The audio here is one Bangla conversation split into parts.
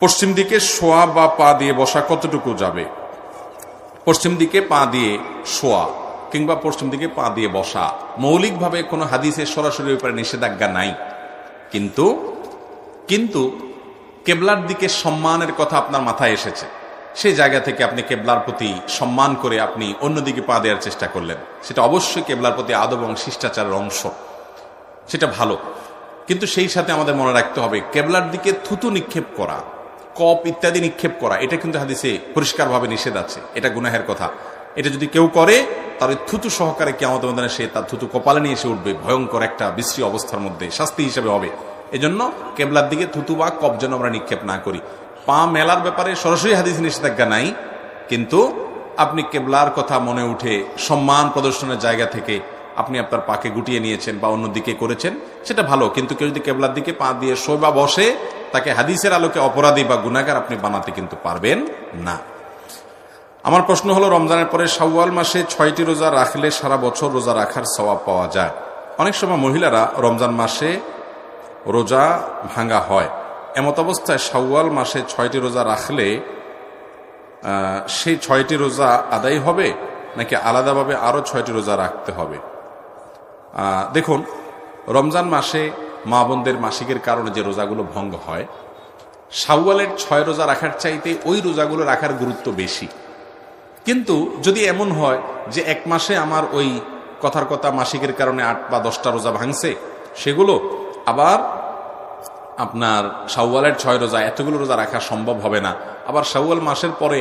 পশ্চিম দিকে শোয়া বা পা দিয়ে বসা কতটুকু যাবে? পশ্চিম দিকে পা দিয়ে শোয়া কিংবা পশ্চিম দিকে পা দিয়ে বসা। মৌলিকভাবে কোনো হাদিসের সরাসরি উপরে নিষেধাজ্ঞা নাই। কিন্তু কিন্তু কেবলার দিকে সম্মানের কথা আপনার মাথায় এসেছে। সেই জায়গা থেকে আপনি কেবলার প্রতি সম্মান করে আপনি অন্যদিকে পা দেওয়ার চেষ্টা করলেন। সেটা অবশ্যই কেবলার প্রতি আদব এবং শিষ্টাচারের অংশ। সেটা ভালো। কিন্তু সেই সাথে আমাদের মনে রাখতে হবে, কেবলার দিকে থুতু নিক্ষেপ করা। কপ ইত্যাদি নিক্ষেপ করা, এটা কিন্তু হাদিসে পরিষ্কারভাবে নিষেধ আছে। এটা গুনাহের কথা। এটা যদি কেউ করে তাহলে থুতু সহকারে কেমন ময়দানে সে তার থুতু কপালে নিয়ে এসে উঠবে। ভয়ঙ্কর একটা বিশ্রী অবস্থার মধ্যে, শাস্তি হিসেবে হবে। এজন্য কেবলার দিকে থুতু বা কপ যেন আমরা নিক্ষেপ না করি। পা মেলার ব্যাপারে সরাসরি হাদিস নিষেধাজ্ঞা নাই, কিন্তু আপনি কেবলার কথা মনে উঠে সম্মান প্রদর্শনের জায়গা থেকে আপনি আপনার পাকে গুটিয়ে নিয়েছেন বা অন্যদিকে করেছেন, সেটা ভালো। কিন্তু কেউ যদি কেবলার দিকে পা দিয়ে শোয় বা বসে তাকে হাদিসের আলোকে অপরাধী বা গুনাগার আপনি বানাতে কিন্তু পারবেন না। আমার প্রশ্ন হলো, রমজানের পরে শাওয়াল মাসে ছয়টি রোজা রাখলে সারা বছর রোজা রাখার সওয়াব পাওয়া যায়? অনেক সময় মহিলারা রমজান মাসে রোজা ভাঙ্গা হয়। এমত অবস্থায় শাওয়াল মাসে ছয়টি রোজা রাখলে সেই ছয়টি রোজা আদায় হবে নাকি আলাদাভাবে আরও ছয়টি রোজা রাখতে হবে? দেখুন, রমজান মাসে মা বোনদের মাসিকের কারণে যে রোজাগুলো ভঙ্গ হয়, শাওয়ালের ছয় রোজা রাখার চাইতে ওই রোজাগুলো রাখার গুরুত্ব বেশি। কিন্তু যদি এমন হয় যে এক মাসে আমার ওই কথার কথা মাসিকের কারণে আট বা দশটা রোজা ভাঙছে, সেগুলো আবার আপনার শাওয়ালের ছয় রোজা, এতগুলো রোজা রাখা সম্ভব হবে না। আবার শাওয়াল মাসের পরে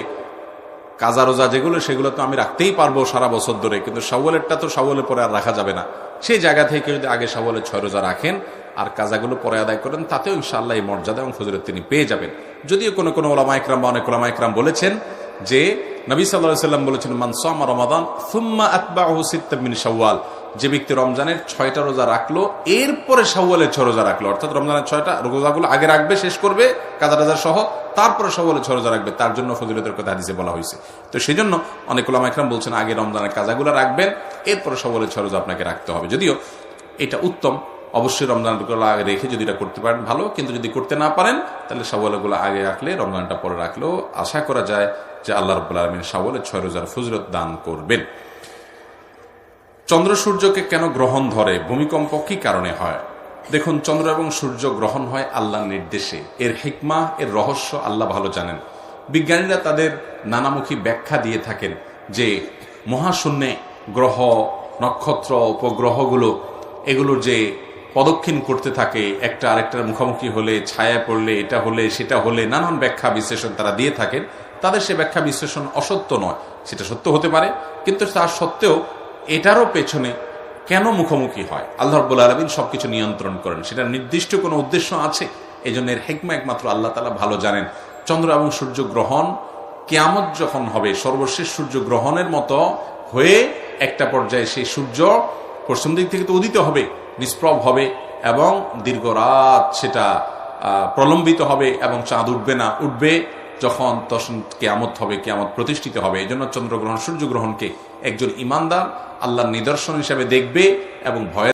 কাজা রোজা যেগুলো, সেগুলো তো আমি রাখতেই পারব সারা বছর ধরে, কিন্তু শাওয়ালেরটা তো শাওয়ালের পরে আর রাখা যাবে না। সেই জায়গা থেকে যদি আগে শাওয়ালের ছয় রোজা রাখেন আর কাজাগুলো পরে আদায় করেন, তাতেও ইনশাআল্লাহ এই মর্যাদা এবং ফজরত তিনি পেয়ে যাবেন। যদিও কোনো কোনো ওলামা একরাম বা অনেক ওলামা একরাম বলেছেন যে, নবী সাল্লাহ সাল্লাম বলেছেন মানসামা রমাদান আতবাহু সিত্তামিন শাওয়াল। যে ব্যক্তি রমজানের ছয়টা রোজা রাখল, এরপরে শাওয়ালের ছয় রোজা রাখল, অর্থাৎ রমজানের ছয়টা রোজাগুলো আগে রাখবে, শেষ করবে, কাজা রাজা সহ, তারপরে শাওয়ালের ছয় রোজা রাখবে। তার জন্য ফজিলতের কথা হাদিসে বলা হয়েছে। তো সেই জন্য অনেক ওলামা একরাম বলছেন, আগে রমজানের কাজাগুলো রাখবেন, এরপরে শাওয়ালের ছয় রোজা আপনাকে রাখতে হবে। যদিও এটা উত্তম অবশ্যই রমজানগুলো আগে রেখে যদি এটা করতে পারেন, ভালো। কিন্তু যদি করতে না পারেন, তাহলে শাওয়ালগুলো আগে রাখলে, রমজানটা পরে রাখলেও আশা করা যায় যে আল্লাহ রব্বুল আলমিন শাওয়ালের ছয় রোজার ফজরত দান করবেন। চন্দ্র সূর্যকে কেন গ্রহণ ধরে? ভূমিকম্প কি কারণে হয়? দেখুন, চন্দ্র এবং সূর্য গ্রহণ হয় আল্লাহর নির্দেশে। এর হিকমা, এর রহস্য আল্লাহ ভালো জানেন। বিজ্ঞানীরা তাদের নানামুখী ব্যাখ্যা দিয়ে থাকেন যে মহাশূন্যে গ্রহ, নক্ষত্র, উপগ্রহগুলো এগুলোর যে পদক্ষিণ করতে থাকে। একটা আরেকটার মুখোমুখি হলে, ছায়া পড়লে, এটা হলে, সেটা হলে নানান ব্যাখ্যা বিশ্লেষণ তারা দিয়ে থাকেন। তাদের সে ব্যাখ্যা বিশ্লেষণ অসত্য নয়, সেটা সত্য হতে পারে। কিন্তু তার সত্ত্বেও এটারও পেছনে কেন মুখোমুখি হয়? আল্লাহ রব্বুল আলমিন সবকিছু নিয়ন্ত্রণ করেন। সেটা নির্দিষ্ট কোনো উদ্দেশ্য আছে? এই জন্য এর হেকমা একমাত্র আল্লাহ তালা ভালো জানেন। চন্দ্র এবং সূর্য গ্রহণ কেয়ামত যখন হবে, সর্বশেষ সূর্য গ্রহণের মতো হয়ে একটা পর্যায়ে সেই সূর্য পশ্চিম দিক থেকে তো উদিত হবে, নিষ্প্রভ হবে, এবং দীর্ঘ রাত সেটা প্রলম্বিত হবে এবং চাঁদ উঠবে না, উঠবে যখন তখন কেয়ামত হবে, কেয়ামত প্রতিষ্ঠিত হবে। এই জন্য চন্দ্রগ্রহণ, সূর্যগ্রহণকে একজন ইমানদার, আল্লাহর নিদর্শন হিসেবে দেখবে এবং ভয়ের